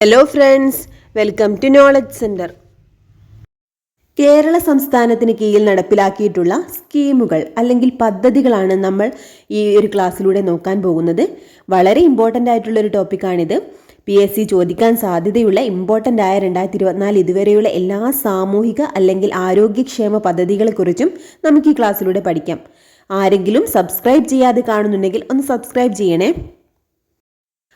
Hello friends welcome to knowledge centre Kerala സംസ്ഥാനത്തിന് കീഴിൽ നടപ്പിലാക്കിയിട്ടുള്ള സ്കീമുകൾ അല്ലെങ്കിൽ പദ്ധതികളാണ് നമ്മൾ ഈ ഒരു ക്ലാസ്സിലൂടെ നോക്കാൻ പോകുന്നത്. വളരെ ഇമ്പോർട്ടന്റ് ആയിട്ടുള്ള ഒരു ടോപ്പിക്കാണിത് പി എസ് സി ചോദിക്കാൻ സാധ്യതയുള്ള ഇമ്പോർട്ടന്റ് ആയ രണ്ടായിരത്തി ഇരുപത്തിനാല് ഇതുവരെയുള്ള എല്ലാ സാമൂഹിക അല്ലെങ്കിൽ ആരോഗ്യക്ഷേമ പദ്ധതികളെക്കുറിച്ചും നമുക്ക് ഈ ക്ലാസ്സിലൂടെ പഠിക്കാം. ആരെങ്കിലും സബ്സ്ക്രൈബ് ചെയ്യാതെ കാണുന്നുണ്ടെങ്കിൽ ഒന്ന് സബ്സ്ക്രൈബ് ചെയ്യണേ.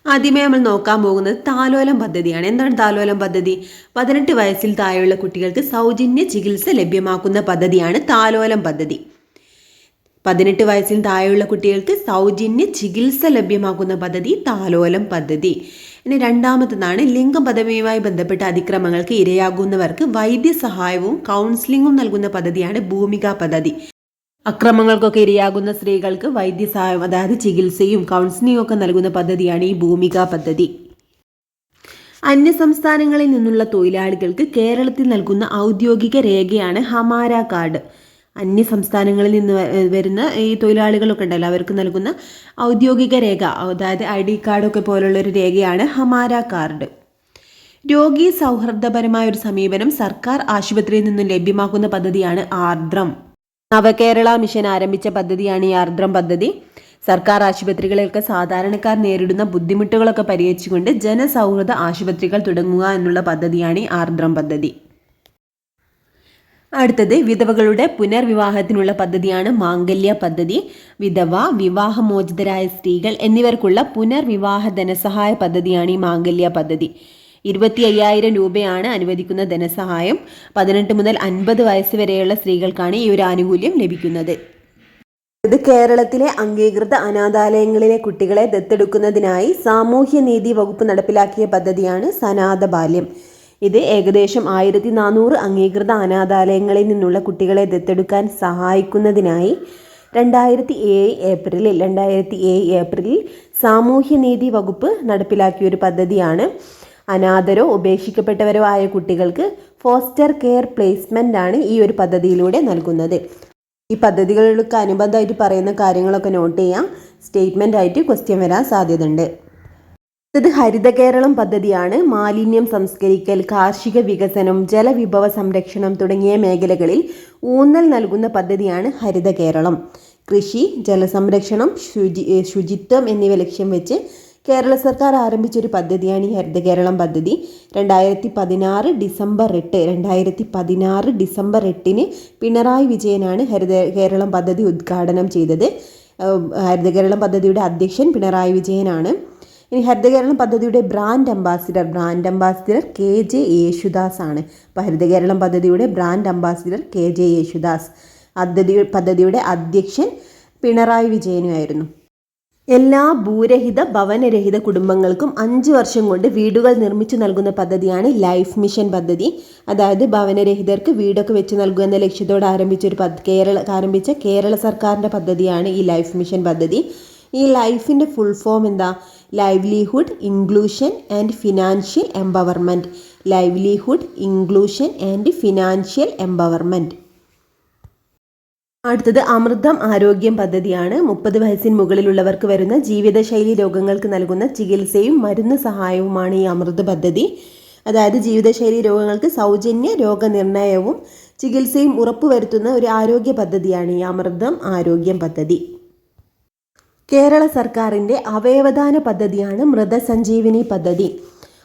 ആദ്യമേ നമ്മൾ നോക്കാൻ പോകുന്നത് താലോലം പദ്ധതിയാണ്. എന്താണ് താലോലം പദ്ധതി? പതിനെട്ട് വയസ്സിൽ താഴെയുള്ള കുട്ടികൾക്ക് സൗജന്യ ചികിത്സ ലഭ്യമാക്കുന്ന പദ്ധതിയാണ് താലോലം പദ്ധതി. പതിനെട്ട് വയസ്സിൽ താഴെയുള്ള കുട്ടികൾക്ക് സൗജന്യ ചികിത്സ ലഭ്യമാക്കുന്ന പദ്ധതി താലോലം പദ്ധതി. ഇനി രണ്ടാമത്തതാണ് ലിംഗ പദവിയുമായി ബന്ധപ്പെട്ട അതിക്രമങ്ങൾക്ക് ഇരയാകുന്നവർക്ക് വൈദ്യസഹായവും കൗൺസിലിംഗും നൽകുന്ന പദ്ധതിയാണ് ഭൂമിക പദ്ധതി. അക്രമങ്ങൾക്കൊക്കെ ഇരയാകുന്ന സ്ത്രീകൾക്ക് വൈദ്യസഹായം അതായത് ചികിത്സയും കൗൺസിലിംഗും ഒക്കെ നൽകുന്ന പദ്ധതിയാണ് ഈ ഭൂമിക പദ്ധതി. അന്യ സംസ്ഥാനങ്ങളിൽ നിന്നുള്ള തൊഴിലാളികൾക്ക് കേരളത്തിൽ നൽകുന്ന ഔദ്യോഗിക രേഖയാണ് ഹമാര കാർഡ്. അന്യ സംസ്ഥാനങ്ങളിൽ നിന്ന് വരുന്ന ഈ തൊഴിലാളികളൊക്കെ ഉണ്ടല്ലോ അവർക്ക് നൽകുന്ന ഔദ്യോഗിക രേഖ അതായത് ഐ ഡി കാർഡൊക്കെ പോലുള്ള ഒരു രേഖയാണ് ഹമാര കാർഡ്. രോഗി സൗഹൃദപരമായ ഒരു സമീപനം സർക്കാർ ആശുപത്രിയിൽ നിന്നും ലഭ്യമാക്കുന്ന പദ്ധതിയാണ് ആർദ്രം. നവകേരള മിഷൻ ആരംഭിച്ച പദ്ധതിയാണ് ഈ ആർദ്രം പദ്ധതി. സർക്കാർ ആശുപത്രികളിലൊക്കെ സാധാരണക്കാർ നേരിടുന്ന ബുദ്ധിമുട്ടുകളൊക്കെ പരിഹരിച്ചുകൊണ്ട് ജനസൗഹൃദ ആശുപത്രികൾ തുടങ്ങുക എന്നുള്ള പദ്ധതിയാണ് ഈ ആർദ്രം പദ്ധതി. അടുത്തത് വിധവകളുടെ പുനർവിവാഹത്തിനുള്ള പദ്ധതിയാണ് മാംഗല്യ പദ്ധതി. വിധവ വിവാഹമോചിതരായ സ്ത്രീകൾ എന്നിവർക്കുള്ള പുനർവിവാഹ ധനസഹായ പദ്ധതിയാണ് ഈ മാംഗല്യ പദ്ധതി. ഇരുപത്തി അയ്യായിരം രൂപയാണ് അനുവദിക്കുന്ന ധനസഹായം. പതിനെട്ട് മുതൽ അൻപത് വയസ്സ് വരെയുള്ള സ്ത്രീകൾക്കാണ് ഈ ഒരു ആനുകൂല്യം ലഭിക്കുന്നത്. ഇത് കേരളത്തിലെ അംഗീകൃത അനാഥാലയങ്ങളിലെ കുട്ടികളെ ദത്തെടുക്കുന്നതിനായി സാമൂഹ്യനീതി വകുപ്പ് നടപ്പിലാക്കിയ പദ്ധതിയാണ് സനാഥ ബാല്യം ഇത് ഏകദേശം ആയിരത്തി നാനൂറ് അംഗീകൃത അനാഥാലയങ്ങളിൽ നിന്നുള്ള കുട്ടികളെ ദത്തെടുക്കാൻ സഹായിക്കുന്നതിനായി രണ്ടായിരത്തി ഏഴ് ഏപ്രിലിൽ രണ്ടായിരത്തി ഏഴ് ഏപ്രിലിൽ സാമൂഹ്യനീതി വകുപ്പ് നടപ്പിലാക്കിയ ഒരു പദ്ധതിയാണ് അനാഥരോ ഉപേക്ഷിക്കപ്പെട്ടവരോ ആയ കുട്ടികൾക്ക് ഫോസ്റ്റർ കെയർ പ്ലേസ്മെന്റ് ആണ് ഈ ഒരു പദ്ധതിയിലൂടെ നൽകുന്നത്. ഈ പദ്ധതികൾക്ക് അനുബന്ധമായിട്ട് പറയുന്ന കാര്യങ്ങളൊക്കെ നോട്ട് ചെയ്യാം. സ്റ്റേറ്റ്മെന്റ് ആയിട്ട് ക്വസ്റ്റ്യൻ വരാൻ സാധ്യതയുണ്ട്. ഇത് ഹരിത കേരളം പദ്ധതിയാണ്. മാലിന്യം സംസ്കരിക്കൽ കാർഷിക വികസനം ജലവിഭവ സംരക്ഷണം തുടങ്ങിയ മേഖലകളിൽ ഊന്നൽ നൽകുന്ന പദ്ധതിയാണ് ഹരിത കേരളം. കൃഷി ജലസംരക്ഷണം ശുചി ശുചിത്വം എന്നിവ ലക്ഷ്യം വെച്ച് കേരള സർക്കാർ ആരംഭിച്ച ഒരു പദ്ധതിയാണ് ഈ ഹരിത കേരളം പദ്ധതി. രണ്ടായിരത്തി പതിനാറ് ഡിസംബർ എട്ട് രണ്ടായിരത്തി പതിനാറ് ഡിസംബർ എട്ടിന് പിണറായി വിജയനാണ് ഹരിത കേരളം പദ്ധതി ഉദ്ഘാടനം ചെയ്തത്. ഹരിത കേരളം പദ്ധതിയുടെ അധ്യക്ഷൻ പിണറായി വിജയനാണ്. ഇനി ഹരിത കേരളം പദ്ധതിയുടെ brand ambassador brand ambassador K J Yesudas ആണ്. അപ്പോൾ ഹരിത കേരളം പദ്ധതിയുടെ brand ambassador K J Yesudas. പദ്ധതി പദ്ധതിയുടെ അധ്യക്ഷൻ പിണറായി വിജയനുമായിരുന്നു. എല്ലാ ഭൂരഹിത ഭവനരഹിത കുടുംബങ്ങൾക്കും അഞ്ച് വർഷം കൊണ്ട് വീടുകൾ നിർമ്മിച്ചു നൽകുന്ന പദ്ധതിയാണ് ലൈഫ് മിഷൻ പദ്ധതി. അതായത് ഭവനരഹിതർക്ക് വീടൊക്കെ വെച്ച് നൽകുക എന്ന ലക്ഷ്യത്തോടെ ആരംഭിച്ച ഒരു കേരള ആരംഭിച്ച കേരള സർക്കാരിന്റെ പദ്ധതിയാണ് ഈ ലൈഫ് മിഷൻ പദ്ധതി. ഈ ലൈഫിന്റെ ഫുൾ ഫോം എന്താ? Livelihood inclusion and financial empowerment livelihood inclusion and financial empowerment അടുത്തത് അമൃതം ആരോഗ്യം പദ്ധതിയാണ്. മുപ്പത് വയസ്സിന് മുകളിലുള്ളവർക്ക് വരുന്ന ജീവിതശൈലി രോഗങ്ങൾക്ക് നൽകുന്ന ചികിത്സയും മരുന്ന് സഹായവുമാണ് ഈ അമൃത് പദ്ധതി. അതായത് ജീവിതശൈലി രോഗങ്ങൾക്ക് സൗജന്യ രോഗനിർണയവും ചികിത്സയും ഉറപ്പുവരുത്തുന്ന ഒരു ആരോഗ്യ പദ്ധതിയാണ് ഈ അമൃതം ആരോഗ്യം പദ്ധതി. കേരള സർക്കാരിന്റെ അവയവദാന പദ്ധതിയാണ് മൃതസഞ്ജീവിനി പദ്ധതി.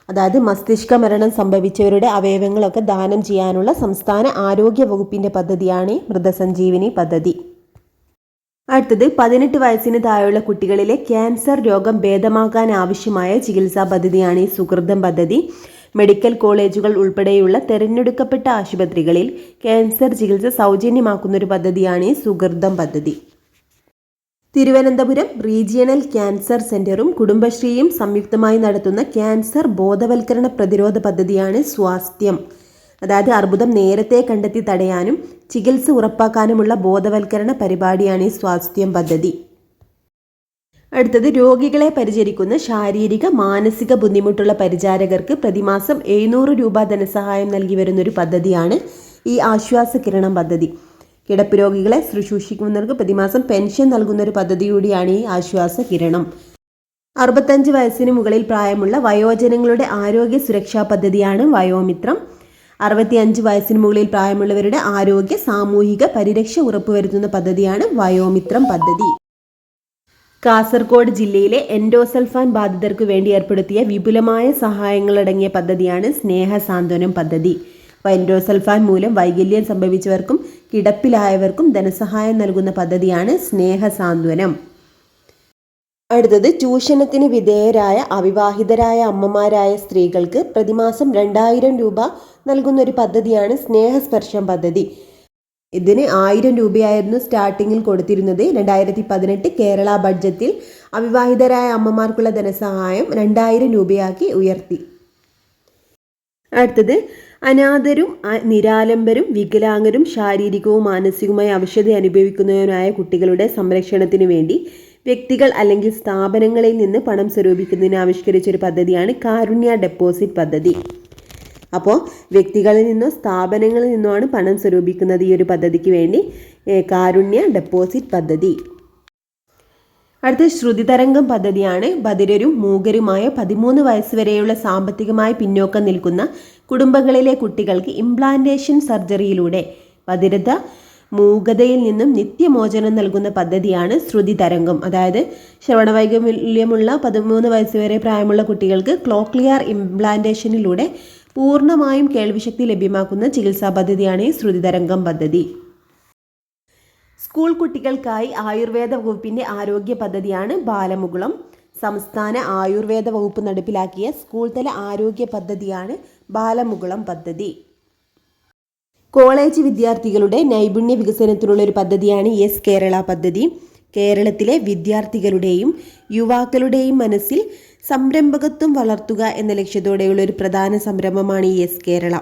അതായത് മസ്തിഷ്ക മരണം സംഭവിച്ചവരുടെ അവയവങ്ങളൊക്കെ ദാനം ചെയ്യാനുള്ള സംസ്ഥാന ആരോഗ്യ വകുപ്പിന്റെ പദ്ധതിയാണ് മൃതസഞ്ജീവിനി പദ്ധതി. അടുത്തത് പതിനെട്ട് വയസ്സിന് താഴെയുള്ള കുട്ടികളിലെ ക്യാൻസർ രോഗം ഭേദമാക്കാൻ ആവശ്യമായ ചികിത്സാ പദ്ധതിയാണ് ഈ സുഹൃതം പദ്ധതി. മെഡിക്കൽ കോളേജുകൾ ഉൾപ്പെടെയുള്ള തെരഞ്ഞെടുക്കപ്പെട്ട ആശുപത്രികളിൽ ക്യാൻസർ ചികിത്സ സൗജന്യമാക്കുന്ന ഒരു പദ്ധതിയാണ് ഈ സുഹൃതം പദ്ധതി. തിരുവനന്തപുരം റീജിയണൽ ക്യാൻസർ സെന്ററും കുടുംബശ്രീയും സംയുക്തമായി നടത്തുന്ന ക്യാൻസർ ബോധവൽക്കരണ പ്രതിരോധ പദ്ധതിയാണ് സ്വാസ്ഥ്യം. അതായത് അർബുദം നേരത്തെ കണ്ടെത്തി തടയാനും ചികിത്സ ഉറപ്പാക്കാനുമുള്ള ബോധവൽക്കരണ പരിപാടിയാണ് ഈ സ്വാസ്ഥ്യം പദ്ധതി. അടുത്തത് രോഗികളെ പരിചരിക്കുന്ന ശാരീരിക മാനസിക ബുദ്ധിമുട്ടുള്ള പരിചാരകർക്ക് പ്രതിമാസം എഴുന്നൂറ് രൂപ ധനസഹായം നൽകി വരുന്നൊരു പദ്ധതിയാണ് ഈ ആശ്വാസ കിരണം പദ്ധതി. കിടപ്പ് രോഗികളെ ശുശ്രൂഷിക്കുന്നവർക്ക് പ്രതിമാസം പെൻഷൻ നൽകുന്ന ഒരു പദ്ധതി കൂടിയാണ് ഈ ആശ്വാസ കിരണം. അറുപത്തഞ്ച് വയസ്സിന് മുകളിൽ പ്രായമുള്ള വയോജനങ്ങളുടെ ആരോഗ്യ സുരക്ഷാ പദ്ധതിയാണ് വയോമിത്രം. അറുപത്തിയഞ്ച് വയസ്സിന് മുകളിൽ പ്രായമുള്ളവരുടെ ആരോഗ്യ സാമൂഹിക പരിരക്ഷ ഉറപ്പുവരുത്തുന്ന പദ്ധതിയാണ് വയോമിത്രം പദ്ധതി. കാസർഗോഡ് ജില്ലയിലെ എൻഡോസൾഫാൻ ബാധിതർക്ക് വേണ്ടി ഏർപ്പെടുത്തിയ വിപുലമായ സഹായങ്ങളടങ്ങിയ പദ്ധതിയാണ് സ്നേഹ സാന്ത്വനം പദ്ധതി എൻഡോസൽഫാൻ മൂലം വൈകല്യം സംഭവിച്ചവർക്കും കിടപ്പിലായവർക്കും ധനസഹായം നൽകുന്ന പദ്ധതിയാണ് സ്നേഹസാന്ത്വനം. അടുത്തത് ചൂഷണത്തിന് വിധേയരായ അവിവാഹിതരായ അമ്മമാരായ സ്ത്രീകൾക്ക് പ്രതിമാസം രണ്ടായിരം രൂപ നൽകുന്ന ഒരു പദ്ധതിയാണ് സ്നേഹസ്പർശം പദ്ധതി. ഇതിന് ആയിരം രൂപയായിരുന്നു സ്റ്റാർട്ടിങ്ങിൽ കൊടുത്തിരുന്നത്. രണ്ടായിരത്തി പതിനെട്ട് കേരള ബഡ്ജറ്റിൽ അവിവാഹിതരായ അമ്മമാർക്കുള്ള ധനസഹായം രണ്ടായിരം രൂപയാക്കി ഉയർത്തി. അടുത്തത് അനാഥരും നിരാലംബരും വികലാംഗരും ശാരീരികവും മാനസികവുമായ അവശത അനുഭവിക്കുന്നവരുമായ കുട്ടികളുടെ സംരക്ഷണത്തിന് വേണ്ടി വ്യക്തികൾ അല്ലെങ്കിൽ സ്ഥാപനങ്ങളിൽ നിന്ന് പണം സ്വരൂപിക്കുന്നതിന് ആവിഷ്കരിച്ച ഒരു പദ്ധതിയാണ് കാരുണ്യ ഡെപ്പോസിറ്റ് പദ്ധതി. അപ്പോൾ വ്യക്തികളിൽ നിന്നോ സ്ഥാപനങ്ങളിൽ നിന്നോ ആണ് പണം സ്വരൂപിക്കുന്നത് ഈ ഒരു പദ്ധതിക്ക് വേണ്ടി കാരുണ്യ ഡെപ്പോസിറ്റ് പദ്ധതി. അടുത്ത ശ്രുതിതരംഗം പദ്ധതിയാണ് ബധിരരും മൂകരുമായ പതിമൂന്ന് വയസ്സ് വരെയുള്ള സാമ്പത്തികമായി പിന്നോക്കം നിൽക്കുന്ന കുടുംബങ്ങളിലെ കുട്ടികൾക്ക് ഇംപ്ലാന്റേഷൻ സർജറിയിലൂടെ ബധിരത മൂകതയിൽ നിന്നും നിത്യമോചനം നൽകുന്ന പദ്ധതിയാണ് ശ്രുതി തരംഗം. അതായത് ശ്രവണവൈകല്യമുള്ള പതിമൂന്ന് വയസ്സ് വരെ പ്രായമുള്ള കുട്ടികൾക്ക് ക്ലോക്ലിയർ ഇംപ്ലാന്റേഷനിലൂടെ പൂർണമായും കേൾവിശക്തി ലഭ്യമാക്കുന്ന ചികിത്സാ പദ്ധതിയാണ് ഈ ശ്രുതി തരംഗം പദ്ധതി. സ്കൂൾ കുട്ടികൾക്കായി ആയുർവേദ വകുപ്പിന്റെ ആരോഗ്യ പദ്ധതിയാണ് ബാലമുകുളം. സംസ്ഥാന ആയുർവേദ വകുപ്പ് നടപ്പിലാക്കിയ സ്കൂൾ തല ആരോഗ്യ പദ്ധതിയാണ് ബാലമുകുളം പദ്ധതി. കോളേജ് വിദ്യാർത്ഥികളുടെ നൈപുണ്യ വികസനത്തിനുള്ള ഒരു പദ്ധതിയാണ് യെസ് കേരള പദ്ധതി. കേരളത്തിലെ വിദ്യാർത്ഥികളുടെയും യുവാക്കളുടെയും മനസ്സിൽ സംരംഭകത്വം വളർത്തുക എന്ന ലക്ഷ്യത്തോടെയുള്ള ഒരു പ്രധാന സംരംഭമാണ് യെസ് കേരള.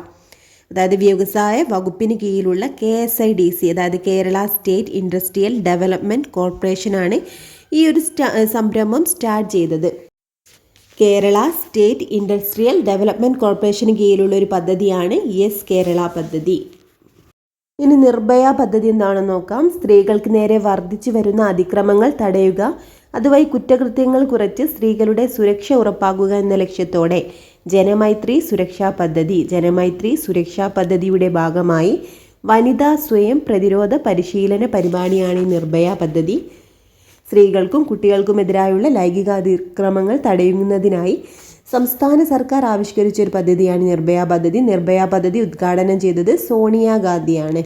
അതായത് വ്യവസായ വകുപ്പിന് കീഴിലുള്ള K S I D C അതായത് കേരള സ്റ്റേറ്റ് ഇൻഡസ്ട്രിയൽ ഡെവലപ്മെന്റ് കോർപ്പറേഷനാണ് ഈ ഒരു സംരംഭം സ്റ്റാർട്ട് ചെയ്തത്. കേരള സ്റ്റേറ്റ് ഇൻഡസ്ട്രിയൽ ഡെവലപ്മെന്റ് കോർപ്പറേഷന് കീഴിലുള്ള ഒരു പദ്ധതിയാണ് യെസ് കേരള പദ്ധതി. ഇനി നിർഭയ പദ്ധതി എന്താണെന്ന് നോക്കാം. സ്ത്രീകൾക്ക് നേരെ വർദ്ധിച്ചു വരുന്ന അതിക്രമങ്ങൾ തടയുക അതുവഴി കുറ്റകൃത്യങ്ങൾ കുറച്ച് സ്ത്രീകളുടെ സുരക്ഷ ഉറപ്പാക്കുക എന്ന ലക്ഷ്യത്തോടെ ജനമൈത്രി സുരക്ഷാ പദ്ധതി ജനമൈത്രി സുരക്ഷാ പദ്ധതിയുടെ ഭാഗമായി വനിതാ സ്വയം പ്രതിരോധ പരിശീലന പരിപാടിയാണ് ഈ നിർഭയ പദ്ധതി. സ്ത്രീകൾക്കും കുട്ടികൾക്കുമെതിരായുള്ള ലൈംഗിക അതിക്രമങ്ങൾ തടയുന്നതിനായി സംസ്ഥാന സർക്കാർ ആവിഷ്കരിച്ച ഒരു പദ്ധതിയാണ് നിർഭയ പദ്ധതി. നിർഭയ പദ്ധതി ഉദ്ഘാടനം ചെയ്തത് സോണിയ സോണിയാഗാന്ധിയാണ്.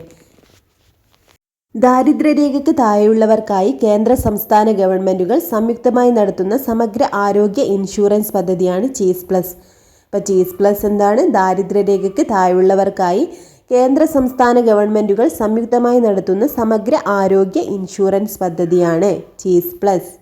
ദാരിദ്ര്യരേഖയ്ക്ക് താഴെയുള്ളവർക്കായി കേന്ദ്ര സംസ്ഥാന ഗവൺമെന്റുകൾ സംയുക്തമായി നടത്തുന്ന സമഗ്ര ആരോഗ്യ ഇൻഷുറൻസ് പദ്ധതിയാണ് ചീസ് പ്ലസ്. അപ്പോൾ ചീസ് പ്ലസ് എന്താണ്? ദാരിദ്ര്യരേഖയ്ക്ക് താഴെയുള്ളവർക്കായി കേന്ദ്ര സംസ്ഥാന ഗവൺമെന്റുകൾ സംയുക്തമായി നടത്തുന്ന സമഗ്ര ആരോഗ്യ ഇൻഷുറൻസ് പദ്ധതിയാണ് ചീസ് പ്ലസ്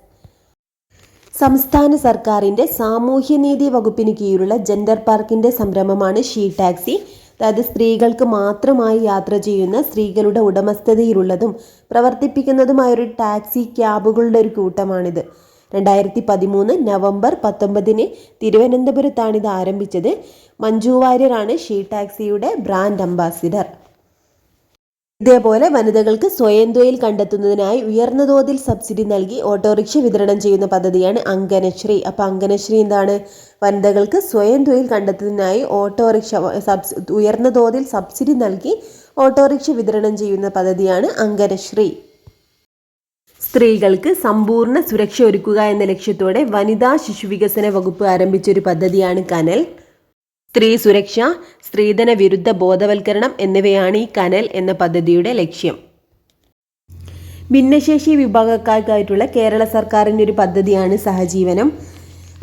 സംസ്ഥാന സർക്കാരിന്റെ സാമൂഹ്യനീതി വകുപ്പിന് കീഴിലുള്ള ജെൻഡർ പാർക്കിന്റെ സംരംഭമാണ് ഷീ ടാക്സി അതായത് സ്ത്രീകൾക്ക് മാത്രമായി യാത്ര ചെയ്യുന്ന സ്ത്രീകളുടെ ഉടമസ്ഥതയിലുള്ളതും പ്രവർത്തിപ്പിക്കുന്നതുമായ ഒരു ടാക്സി ക്യാബുകളുടെ ഒരു കൂട്ടമാണിത്. രണ്ടായിരത്തി പതിമൂന്ന് നവംബർ പത്തൊമ്പതിന് തിരുവനന്തപുരത്താണ് ഇത് ആരംഭിച്ചത്. മഞ്ജു വാര്യരാണ് ഷീ ടാക്സിയുടെ ബ്രാൻഡ് അംബാസിഡർ. ഇതേപോലെ വനിതകൾക്ക് സ്വയം തൊഴിൽ കണ്ടെത്തുന്നതിനായി ഉയർന്ന തോതിൽ സബ്സിഡി നൽകി ഓട്ടോറിക്ഷ വിതരണം ചെയ്യുന്ന പദ്ധതിയാണ് അങ്കനശ്രീ. അപ്പോൾ അങ്കനശ്രീ എന്താണ്? വനിതകൾക്ക് സ്വയം തൊഴിൽ കണ്ടെത്തുന്നതിനായി ഓട്ടോറിക്ഷ സബ്സ് ഉയർന്ന തോതിൽ സബ്സിഡി നൽകി ഓട്ടോറിക്ഷ വിതരണം ചെയ്യുന്ന പദ്ധതിയാണ് അങ്കനശ്രീ. സ്ത്രീകൾക്ക് സമ്പൂർണ സുരക്ഷ ഒരുക്കുക എന്ന ലക്ഷ്യത്തോടെ വനിതാ ശിശു വികസന വകുപ്പ് ആരംഭിച്ചൊരു പദ്ധതിയാണ് കനൽ. സ്ത്രീ സുരക്ഷ സ്ത്രീധന വിരുദ്ധ ബോധവൽക്കരണം എന്നിവയാണ് ഈ കനൽ എന്ന പദ്ധതിയുടെ ലക്ഷ്യം. ഭിന്നശേഷി വിഭാഗക്കാർക്കായിട്ടുള്ള കേരള സർക്കാരിന്റെ ഒരു പദ്ധതിയാണ് സഹജീവനം.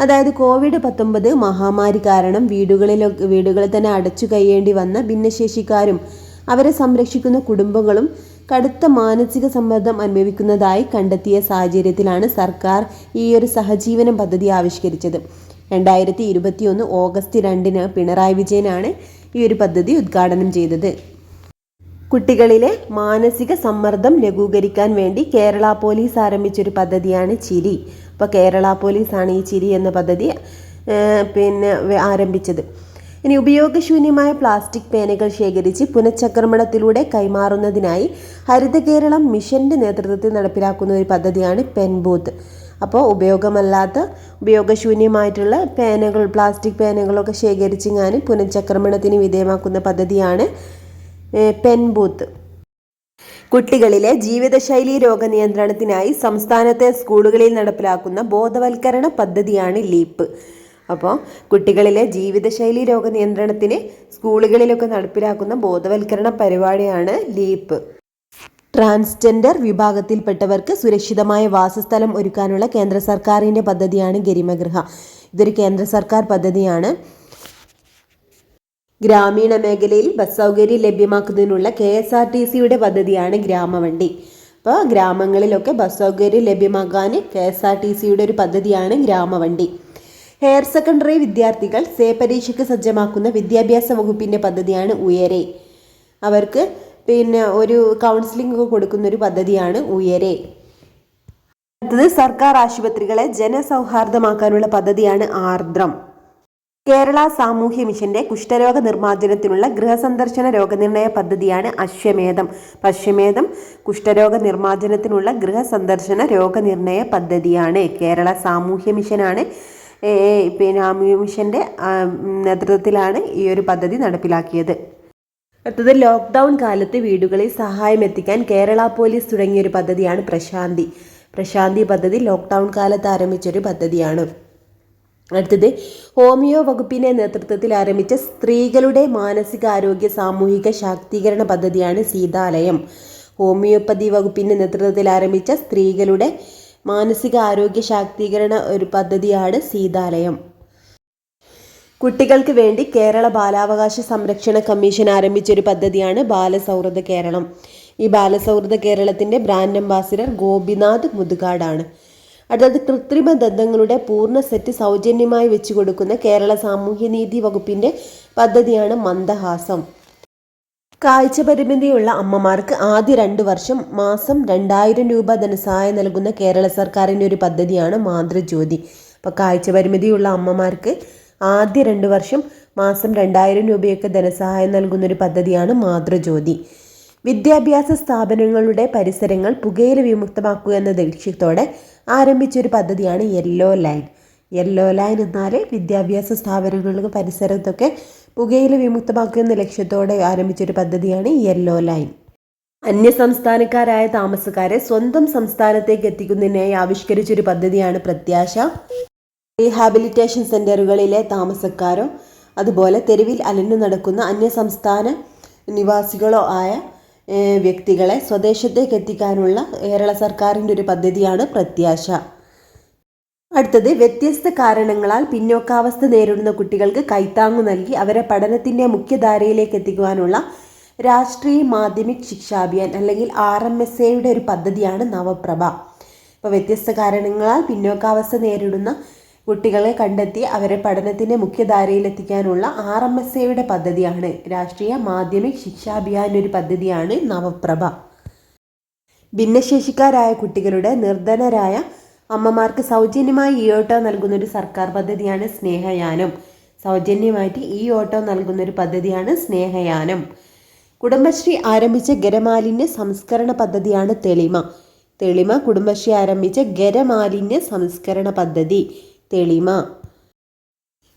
അതായത് കോവിഡ് പത്തൊമ്പത് മഹാമാരി കാരണം വീടുകളിലോ വീടുകളിൽ തന്നെ അടച്ചു കഴിയേണ്ടി വന്ന ഭിന്നശേഷിക്കാരും അവരെ സംരക്ഷിക്കുന്ന കുടുംബങ്ങളും കടുത്ത മാനസിക സമ്മർദ്ദം അനുഭവിക്കുന്നതായി കണ്ടെത്തിയ സാഹചര്യത്തിലാണ് സർക്കാർ ഈ ഒരു സഹജീവനം പദ്ധതി ആവിഷ്കരിച്ചത്. രണ്ടായിരത്തി ഇരുപത്തിയൊന്ന് ഓഗസ്റ്റ് രണ്ടിന് പിണറായി വിജയനാണ് ഈ ഒരു പദ്ധതി ഉദ്ഘാടനം ചെയ്തത്. കുട്ടികളിലെ മാനസിക സമ്മർദ്ദം ലഘൂകരിക്കാൻ വേണ്ടി കേരള പോലീസ് ആരംഭിച്ചൊരു പദ്ധതിയാണ് ചിരി. അപ്പോൾ കേരള പോലീസാണ് ഈ ചിരി എന്ന പദ്ധതി പിന്നെ ആരംഭിച്ചത്. ഇനി ഉപയോഗശൂന്യമായ പ്ലാസ്റ്റിക് പേനകൾ ശേഖരിച്ച് പുനഃചക്രമണത്തിലൂടെ കൈമാറുന്നതിനായി ഹരിത കേരളം മിഷന്റെ നേതൃത്വത്തിൽ നടപ്പിലാക്കുന്ന ഒരു പദ്ധതിയാണ് പെൻ ബൂത്ത് അപ്പോൾ ഉപയോഗമല്ലാത്ത ഉപയോഗശൂന്യമായിട്ടുള്ള പേനകൾ പ്ലാസ്റ്റിക് പേനകളൊക്കെ ശേഖരിച്ച് ഞാൻ പുനഃചക്രമണത്തിന് വിധേയമാക്കുന്ന പദ്ധതിയാണ് പെൻ ബൂത്ത് കുട്ടികളിലെ ജീവിതശൈലി രോഗനിയന്ത്രണത്തിനായി സംസ്ഥാനത്തെ സ്കൂളുകളിൽ നടപ്പിലാക്കുന്ന ബോധവൽക്കരണ പദ്ധതിയാണ് ലീപ്പ്. അപ്പോൾ കുട്ടികളിലെ ജീവിതശൈലി രോഗനിയന്ത്രണത്തിന് സ്കൂളുകളിലൊക്കെ നടപ്പിലാക്കുന്ന ബോധവൽക്കരണ പരിപാടിയാണ് ലീപ്പ്. ട്രാൻസ്ജെൻഡർ വിഭാഗത്തിൽപ്പെട്ടവർക്ക് സുരക്ഷിതമായ വാസസ്ഥലം ഒരുക്കാനുള്ള കേന്ദ്ര സർക്കാരിന്റെ പദ്ധതിയാണ് ഗരിമഗൃഹ. ഇതൊരു കേന്ദ്ര സർക്കാർ പദ്ധതിയാണ്. ഗ്രാമീണ മേഖലയിൽ ബസ് സൗകര്യം ലഭ്യമാക്കുന്നതിനുള്ള കെ എസ് ആർ ടി സിയുടെ പദ്ധതിയാണ് ഗ്രാമവണ്ടി. അപ്പോൾ ഗ്രാമങ്ങളിലൊക്കെ ബസ് സൗകര്യം ലഭ്യമാക്കാൻ കെ എസ് ആർ ടി സിയുടെ ഒരു പദ്ധതിയാണ് ഗ്രാമവണ്ടി. ഹയർ സെക്കൻഡറി വിദ്യാർത്ഥികൾ സേ പരീക്ഷയ്ക്ക് സജ്ജമാക്കുന്ന വിദ്യാഭ്യാസ വകുപ്പിന്റെ പദ്ധതിയാണ് ഉയരെ. അവർക്ക് പിന്നെ ഒരു കൗൺസിലിംഗ് ഒക്കെ കൊടുക്കുന്ന ഒരു പദ്ധതിയാണ് ഉയരെ. അടുത്തത് സർക്കാർ ആശുപത്രികളെ ജനസൗഹാർദ്ദമാക്കാനുള്ള പദ്ധതിയാണ് ആർദ്രം. കേരള സാമൂഹ്യ മിഷന്റെ കുഷ്ഠരോഗ നിർമ്മാർജനത്തിനുള്ള ഗൃഹസന്ദർശന രോഗനിർണയ പദ്ധതിയാണ് അശ്വമേധം. പശ്വമേധം കുഷ്ഠരോഗ നിർമ്മാർജനത്തിനുള്ള ഗൃഹസന്ദർശന രോഗനിർണയ പദ്ധതിയാണ് കേരള സാമൂഹ്യ മിഷനാണ് പിന്നെ ആ മിഷന്റെ നേതൃത്വത്തിലാണ് ഈ ഒരു പദ്ധതി നടപ്പിലാക്കിയത്. അടുത്തത് ലോക്ക്ഡൗൺ കാലത്ത് വീടുകളിൽ സഹായം എത്തിക്കാൻ കേരള പോലീസ് തുടങ്ങിയ ഒരു പദ്ധതിയാണ് പ്രശാന്തി. പ്രശാന്തി പദ്ധതി ലോക്ക്ഡൗൺ കാലത്ത് ആരംഭിച്ചൊരു പദ്ധതിയാണ്. അടുത്തത് ഹോമിയോ വകുപ്പിന്റെ നേതൃത്വത്തിൽ ആരംഭിച്ച സ്ത്രീകളുടെ മാനസികാരോഗ്യ സാമൂഹിക ശാക്തീകരണ പദ്ധതിയാണ് സീതാലയം. ഹോമിയോപ്പതി വകുപ്പിന്റെ നേതൃത്വത്തിൽ ആരംഭിച്ച സ്ത്രീകളുടെ മാനസിക ആരോഗ്യ ശാക്തീകരണ ഒരു പദ്ധതിയാണ് സീതാലയം. കുട്ടികൾക്ക് വേണ്ടി കേരള ബാലാവകാശ സംരക്ഷണ കമ്മീഷൻ ആരംഭിച്ച ഒരു പദ്ധതിയാണ് ബാലസൗഹൃദ കേരളം. ഈ ബാലസൗഹൃദ കേരളത്തിന്റെ ബ്രാൻഡ് അംബാസിഡർ ഗോപിനാഥ് മുതുകാടാണ്. അടുത്തത് കൃത്രിമ ദന്തങ്ങളുടെ പൂർണ സെറ്റ് സൗജന്യമായി വെച്ചു കൊടുക്കുന്ന കേരള സാമൂഹ്യനീതി വകുപ്പിന്റെ പദ്ധതിയാണ് മന്ദഹാസം. കാഴ്ച പരിമിതിയുള്ള അമ്മമാർക്ക് ആദ്യ രണ്ട് വർഷം മാസം രണ്ടായിരം രൂപ ധനസഹായം നൽകുന്ന കേരള സർക്കാരിന്റെ ഒരു പദ്ധതിയാണ് മാതൃജ്യോതി. അപ്പോൾ കാഴ്ച പരിമിതിയുള്ള അമ്മമാർക്ക് ആദ്യ രണ്ട് വർഷം മാസം രണ്ടായിരം രൂപയൊക്കെ ധനസഹായം നൽകുന്ന ഒരു പദ്ധതിയാണ് മാതൃജ്യോതി. വിദ്യാഭ്യാസ സ്ഥാപനങ്ങളുടെ പരിസരങ്ങൾ പുകയില വിമുക്തമാക്കുക എന്ന ലക്ഷ്യത്തോടെ ആരംഭിച്ചൊരു പദ്ധതിയാണ് യെല്ലോ ലൈൻ. യെല്ലോ ലൈൻ എന്നാൽ വിദ്യാഭ്യാസ സ്ഥാപനങ്ങൾക്ക് പരിസരത്തൊക്കെ പുകയില വിമുക്തമാക്കുന്ന ലക്ഷ്യത്തോടെ ആരംഭിച്ചൊരു പദ്ധതിയാണ് യെല്ലോ ലൈൻ. അന്യസംസ്ഥാനക്കാരായ താമസക്കാരെ സ്വന്തം സംസ്ഥാനത്തേക്ക് എത്തിക്കുന്നതിനായി ആവിഷ്കരിച്ചൊരു പദ്ധതിയാണ് പ്രത്യാശ. റീഹാബിലിറ്റേഷൻ സെന്ററുകളിലെ താമസക്കാരോ അതുപോലെ തെരുവിൽ അലഞ്ഞു നടക്കുന്ന അന്യസംസ്ഥാന നിവാസികളോ ആയ വ്യക്തികളെ സ്വദേശത്തേക്ക് എത്തിക്കാനുള്ള കേരള സർക്കാരിന്റെ ഒരു പദ്ധതിയാണ് പ്രത്യാശ. അടുത്തത് വ്യത്യസ്ത കാരണങ്ങളാൽ പിന്നോക്കാവസ്ഥ നേരിടുന്ന കുട്ടികൾക്ക് കൈത്താങ്ങു നൽകി അവരെ പഠനത്തിന്റെ മുഖ്യധാരയിലേക്ക് എത്തിക്കുവാനുള്ള രാഷ്ട്രീയ മാധ്യമിക് ശിക്ഷാഭിയാൻ അല്ലെങ്കിൽ ആർ എം എസ് എയുടെ ഒരു പദ്ധതിയാണ് നവപ്രഭ. ഇപ്പോൾ വ്യത്യസ്ത കാരണങ്ങളാൽ പിന്നോക്കാവസ്ഥ നേരിടുന്ന കുട്ടികളെ കണ്ടെത്തി അവരെ പഠനത്തിന്റെ മുഖ്യധാരയിലെത്തിക്കാനുള്ള ആർ എം എസ് എയുടെ പദ്ധതിയാണ്. രാഷ്ട്രീയ മാധ്യമിക് ശിക്ഷാഭിയാൻ ഒരു പദ്ധതിയാണ് നവപ്രഭ. ഭിന്നശേഷിക്കാരായ കുട്ടികളുടെ നിർധനരായ അമ്മമാർക്ക് സൗജന്യമായി ഈ ഓട്ടോ നൽകുന്നൊരു സർക്കാർ പദ്ധതിയാണ് സ്നേഹയാനം. സൗജന്യമായിട്ട് ഈ ഓട്ടോ നൽകുന്നൊരു പദ്ധതിയാണ് സ്നേഹയാനം. കുടുംബശ്രീ ആരംഭിച്ച ഗരമാലിന്യ സംസ്കരണ പദ്ധതിയാണ് തെളിമ. തെളിമ കുടുംബശ്രീ ആരംഭിച്ച ഗരമാലിന്യ സംസ്കരണ പദ്ധതി തെളിമ.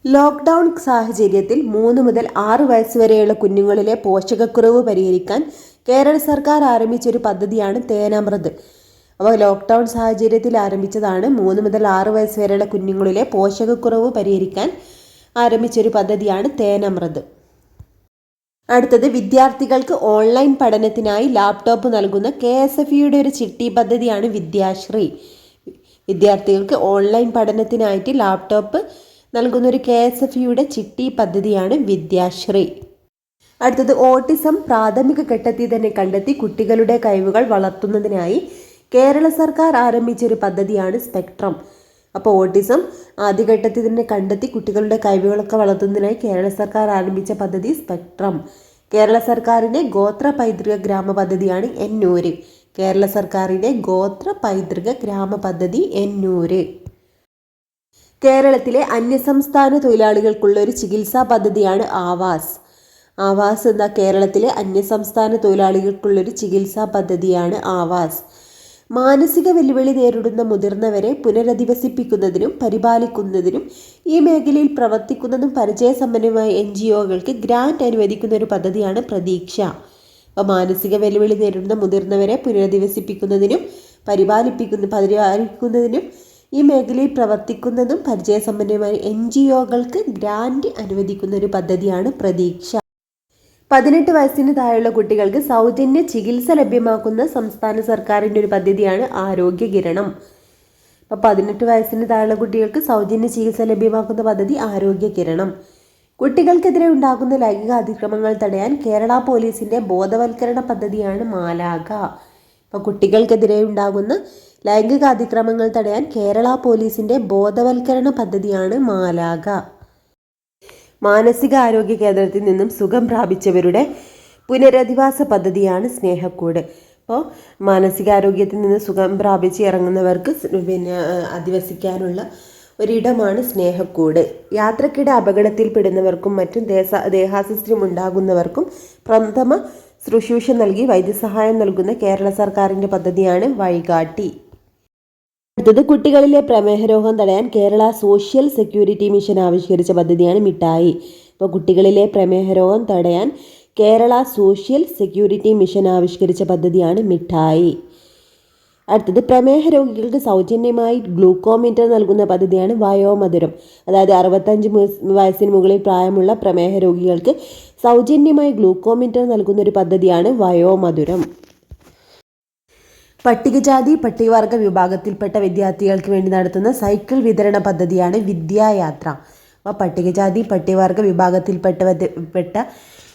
ലോക്ക്ഡൗൺ സാഹചര്യത്തിൽ മൂന്ന് മുതൽ ആറ് വയസ്സ് വരെയുള്ള കുഞ്ഞുങ്ങളിലെ പോഷകക്കുറവ് പരിഹരിക്കാൻ കേരള സർക്കാർ ആരംഭിച്ച ഒരു പദ്ധതിയാണ് തേനാമൃത്. അപ്പോൾ ലോക്ക്ഡൗൺ സാഹചര്യത്തിൽ ആരംഭിച്ചതാണ്. മൂന്ന് മുതൽ ആറ് വയസ്സ് വരെയുള്ള കുഞ്ഞുങ്ങളിലെ പോഷകക്കുറവ് പരിഹരിക്കാൻ ആരംഭിച്ചൊരു പദ്ധതിയാണ് തേനമൃത്. അടുത്തത് വിദ്യാർത്ഥികൾക്ക് ഓൺലൈൻ പഠനത്തിനായി ലാപ്ടോപ്പ് നൽകുന്ന കെ എസ് എഫ് ഇയുടെ ഒരു ചിട്ടി പദ്ധതിയാണ് വിദ്യാശ്രീ. വിദ്യാർത്ഥികൾക്ക് ഓൺലൈൻ പഠനത്തിനായിട്ട് ലാപ്ടോപ്പ് നൽകുന്ന ഒരു കെ എസ് എഫ് ഇയുടെ ചിട്ടി പദ്ധതിയാണ് വിദ്യാശ്രീ. അടുത്തത് ഓട്ടിസം പ്രാഥമിക ഘട്ടത്തിൽ തന്നെ കണ്ടെത്തി കുട്ടികളുടെ കഴിവുകൾ വളർത്തുന്നതിനായി കേരള സർക്കാർ ആരംഭിച്ച ഒരു പദ്ധതിയാണ് സ്പെക്ട്രം. അപ്പോൾ ഓട്ടിസം ആദ്യഘട്ടത്തിൽ തന്നെ കണ്ടെത്തി കുട്ടികളുടെ കഴിവുകളൊക്കെ വളർത്തുന്നതിനായി കേരള സർക്കാർ ആരംഭിച്ച പദ്ധതി സ്പെക്ട്രം. കേരള സർക്കാരിന്റെ ഗോത്ര പൈതൃക ഗ്രാമ പദ്ധതിയാണ് എന്നൂര് കേരള സർക്കാരിന്റെ ഗോത്ര പൈതൃക ഗ്രാമ പദ്ധതി എന്നൂര് കേരളത്തിലെ അന്യസംസ്ഥാന തൊഴിലാളികൾക്കുള്ള ഒരു ചികിത്സാ പദ്ധതിയാണ് ആവാസ്. ആവാസ് എന്ന കേരളത്തിലെ അന്യസംസ്ഥാന തൊഴിലാളികൾക്കുള്ളൊരു ചികിത്സാ പദ്ധതിയാണ് ആവാസ്. മാനസിക വെല്ലുവിളി നേരിടുന്ന മുതിർന്നവരെ പുനരധിവസിപ്പിക്കുന്നതിനും പരിപാലിക്കുന്നതിനും ഈ മേഖലയിൽ പ്രവർത്തിക്കുന്നതും പരിചയസമ്പന്നമായ എൻ ജി ഒകൾക്ക് ഗ്രാന്റ് അനുവദിക്കുന്ന ഒരു പദ്ധതിയാണ് പ്രതീക്ഷ. അപ്പോൾ മാനസിക വെല്ലുവിളി നേരിടുന്ന മുതിർന്നവരെ പുനരധിവസിപ്പിക്കുന്നതിനും പരിപാലിപ്പിക്കുന്ന പരിപാലിക്കുന്നതിനും ഈ മേഖലയിൽ പ്രവർത്തിക്കുന്നതും പരിചയസമ്പന്നമായ എൻ ജി ഒകൾക്ക് ഗ്രാന്റ് അനുവദിക്കുന്ന ഒരു പദ്ധതിയാണ് പ്രതീക്ഷ. പതിനെട്ട് വയസ്സിന് താഴെയുള്ള കുട്ടികൾക്ക് സൗജന്യ ചികിത്സ ലഭ്യമാക്കുന്ന സംസ്ഥാന സർക്കാരിന്റെ ഒരു പദ്ധതിയാണ് ആരോഗ്യ കിരണം. അപ്പോൾ പതിനെട്ട് വയസ്സിന് താഴെയുള്ള കുട്ടികൾക്ക് സൗജന്യ ചികിത്സ ലഭ്യമാക്കുന്ന പദ്ധതി ആരോഗ്യ കിരണം. കുട്ടികൾക്കെതിരെ ഉണ്ടാകുന്ന ലൈംഗിക അതിക്രമങ്ങൾ തടയാൻ കേരള പോലീസിന്റെ ബോധവൽക്കരണ പദ്ധതിയാണ് മാലാക അപ്പോൾ കുട്ടികൾക്കെതിരെ ഉണ്ടാകുന്ന ലൈംഗിക അതിക്രമങ്ങൾ തടയാൻ കേരള പോലീസിന്റെ ബോധവൽക്കരണ പദ്ധതിയാണ് മാലാക മാനസികാരോഗ്യ കേന്ദ്രത്തിൽ നിന്നും സുഖം പ്രാപിച്ചവരുടെ പുനരധിവാസ പദ്ധതിയാണ് സ്നേഹക്കൂട്. അപ്പോൾ മാനസികാരോഗ്യത്തിൽ നിന്ന് സുഖം പ്രാപിച്ച് ഇറങ്ങുന്നവർക്ക് പിന്നെ അധിവസിക്കാനുള്ള ഒരിടമാണ് സ്നേഹക്കൂട്. യാത്രക്കിടെ അപകടത്തിൽപ്പെടുന്നവർക്കും മറ്റും ദേഹ ദേഹാസ്വസ്ഥ്യം ഉണ്ടാകുന്നവർക്കും പ്രഥമ ശുശ്രൂഷ നൽകി വൈദ്യസഹായം നൽകുന്ന കേരള സർക്കാരിന്റെ പദ്ധതിയാണ് വഴികാട്ടി. അടുത്തത് കുട്ടികളിലെ പ്രമേഹ രോഗം തടയാൻ കേരള സോഷ്യൽ സെക്യൂരിറ്റി മിഷൻ ആവിഷ്കരിച്ച പദ്ധതിയാണ് മിഠായി. ഇപ്പോൾ കുട്ടികളിലെ പ്രമേഹ രോഗം തടയാൻ കേരള സോഷ്യൽ സെക്യൂരിറ്റി മിഷൻ ആവിഷ്കരിച്ച പദ്ധതിയാണ് മിഠായി. അടുത്തത് പ്രമേഹ രോഗികൾക്ക് സൗജന്യമായി ഗ്ലൂക്കോമീറ്റർ നൽകുന്ന പദ്ധതിയാണ് വയോമധുരം. അതായത് അറുപത്തഞ്ച് വയസ്സിന് മുകളിൽ പ്രായമുള്ള പ്രമേഹ രോഗികൾക്ക് സൗജന്യമായി ഗ്ലൂക്കോമീറ്റർ നൽകുന്ന ഒരു പദ്ധതിയാണ് വയോമധുരം. പട്ടികജാതി പട്ടികവർഗ വിഭാഗത്തിൽപ്പെട്ട വിദ്യാർത്ഥികൾക്ക് വേണ്ടി നടത്തുന്ന സൈക്കിൾ വിതരണ പദ്ധതിയാണ് വിദ്യായാത്ര. അപ്പോൾ പട്ടികജാതി പട്ടികവർഗ വിഭാഗത്തിൽപ്പെട്ട പെട്ട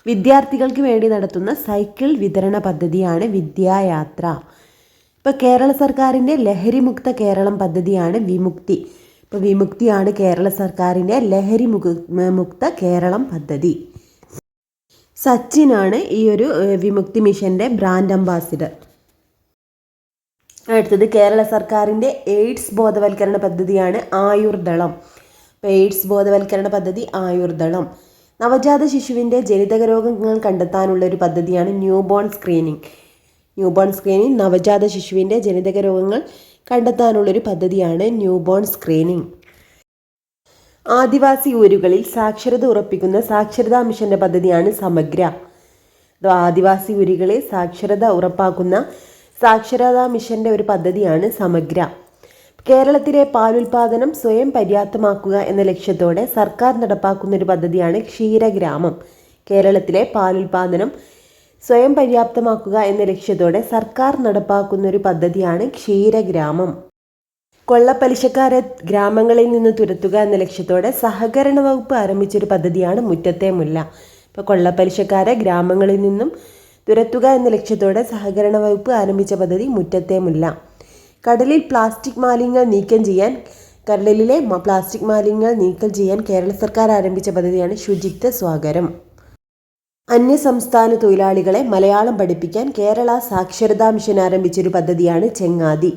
വിദ്യാർത്ഥികൾക്ക് വേണ്ടി നടത്തുന്ന സൈക്കിൾ വിതരണ പദ്ധതിയാണ് വിദ്യായാത്ര. ഇപ്പോൾ കേരള സർക്കാരിന്റെ ലഹരിമുക്ത കേരളം പദ്ധതിയാണ് വിമുക്തി. ഇപ്പോൾ വിമുക്തിയാണ് കേരള സർക്കാരിന്റെ ലഹരി മുക്ത കേരളം പദ്ധതി. സച്ചിനാണ് ഈ ഒരു വിമുക്തി മിഷന്റെ ബ്രാൻഡ് അംബാസിഡർ. അടുത്തത് കേരള സർക്കാരിന്റെ എയ്ഡ്സ് ബോധവൽക്കരണ പദ്ധതിയാണ് ആയുർദളം. അപ്പോൾ എയ്ഡ്സ് ബോധവൽക്കരണ പദ്ധതി ആയുർദളം. നവജാത ശിശുവിന്റെ ജനിതക രോഗങ്ങൾ കണ്ടെത്താനുള്ള ഒരു പദ്ധതിയാണ് newborn screening. Newborn screening നവജാത ശിശുവിന്റെ ജനിതക രോഗങ്ങൾ കണ്ടെത്താനുള്ളൊരു പദ്ധതിയാണ് ന്യൂ ബോൺ സ്ക്രീനിങ്. ആദിവാസി ഊരുകളിൽ സാക്ഷരത ഉറപ്പിക്കുന്ന സാക്ഷരതാ മിഷന്റെ പദ്ധതിയാണ് സമഗ്ര. ആദിവാസി ഊരുകളിൽ സാക്ഷരത ഉറപ്പാക്കുന്ന സാക്ഷരതാ മിഷന്റെ ഒരു പദ്ധതിയാണ് സമഗ്ര. കേരളത്തിലെ പാലുൽപാദനം സ്വയം പര്യാപ്തമാക്കുക എന്ന ലക്ഷ്യത്തോടെ സർക്കാർ നടപ്പാക്കുന്ന ഒരു പദ്ധതിയാണ് ക്ഷീരഗ്രാമം കേരളത്തിലെ പാലുൽപാദനം സ്വയം പര്യാപ്തമാക്കുക എന്ന ലക്ഷ്യത്തോടെ സർക്കാർ നടപ്പാക്കുന്ന ഒരു പദ്ധതിയാണ് ക്ഷീരഗ്രാമം കൊള്ളപ്പലിശക്കാരെ ഗ്രാമങ്ങളിൽ നിന്ന് തുരത്തുക എന്ന ലക്ഷ്യത്തോടെ സഹകരണ വകുപ്പ് ആരംഭിച്ചൊരു പദ്ധതിയാണ് മുറ്റത്തെ മുല്ല. ഇപ്പോൾ കൊള്ളപ്പലിശക്കാരെ ഗ്രാമങ്ങളിൽ നിന്നും തുരത്തുക എന്ന ലക്ഷ്യത്തോടെ സഹകരണ വകുപ്പ് ആരംഭിച്ച പദ്ധതി മുറ്റത്തെ മുല്ല കടലിൽ പ്ലാസ്റ്റിക് മാലിന്യങ്ങൾ നീക്കം ചെയ്യാൻ കടലിലെ പ്ലാസ്റ്റിക് മാലിന്യങ്ങൾ നീക്കം ചെയ്യാൻ കേരള സർക്കാർ ആരംഭിച്ച പദ്ധതിയാണ് ശുചിത്വ സ്വാഗരം അന്യസംസ്ഥാന തൊഴിലാളികളെ മലയാളം പഠിപ്പിക്കാൻ കേരള സാക്ഷരതാ മിഷൻ ആരംഭിച്ചൊരു പദ്ധതിയാണ് ചെങ്ങാതി.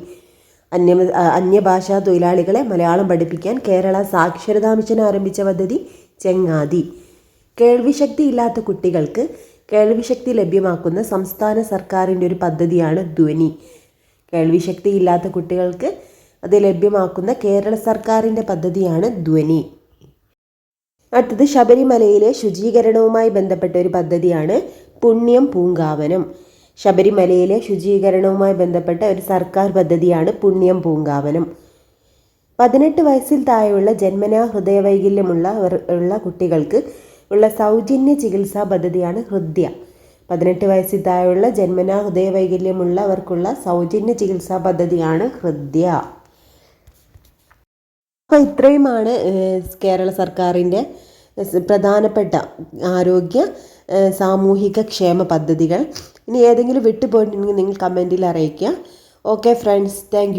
അന്യ അന്യഭാഷാ തൊഴിലാളികളെ മലയാളം പഠിപ്പിക്കാൻ കേരള സാക്ഷരതാ മിഷൻ ആരംഭിച്ച പദ്ധതി ചെങ്ങാതി. കേൾവിശക്തി ഇല്ലാത്ത കുട്ടികൾക്ക് കേൾവിശക്തി ലഭ്യമാക്കുന്ന സംസ്ഥാന സർക്കാരിന്റെ ഒരു പദ്ധതിയാണ് ധ്വനി. കേൾവിശക്തി ഇല്ലാത്ത കുട്ടികൾക്ക് അത് ലഭ്യമാക്കുന്ന കേരള സർക്കാരിന്റെ പദ്ധതിയാണ് ധ്വനി. അടുത്തത് ശബരിമലയിലെ ശുചീകരണവുമായി ബന്ധപ്പെട്ട ഒരു പദ്ധതിയാണ് പുണ്യം പൂങ്കാവനം. ശബരിമലയിലെ ശുചീകരണവുമായി ബന്ധപ്പെട്ട ഒരു സർക്കാർ പദ്ധതിയാണ് പുണ്യം പൂങ്കാവനം. പതിനെട്ട് വയസ്സിൽ താഴെയുള്ള ജന്മനാ ഹൃദയവൈകല്യമുള്ള ഉള്ള കുട്ടികൾക്ക് ഉള്ള സൗജന്യ ചികിത്സാ പദ്ധതിയാണ് ഹൃദ്യ. പതിനെട്ട് വയസ്സിൽ താഴെയുള്ള ജന്മനാ ഹൃദയവൈകല്യമുള്ളവർക്കുള്ള സൗജന്യ ചികിത്സാ പദ്ധതിയാണ് ഹൃദ്യ. അപ്പോൾ ഇത്രയുമാണ് കേരള സർക്കാരിന്റെ പ്രധാനപ്പെട്ട ആരോഗ്യ സാമൂഹിക ക്ഷേമ പദ്ധതികൾ. ഇനി ഏതെങ്കിലും വിട്ടുപോയിട്ടുണ്ടെങ്കിൽ നിങ്ങൾ കമന്റിൽ അറിയിക്കുക. Okay friends thank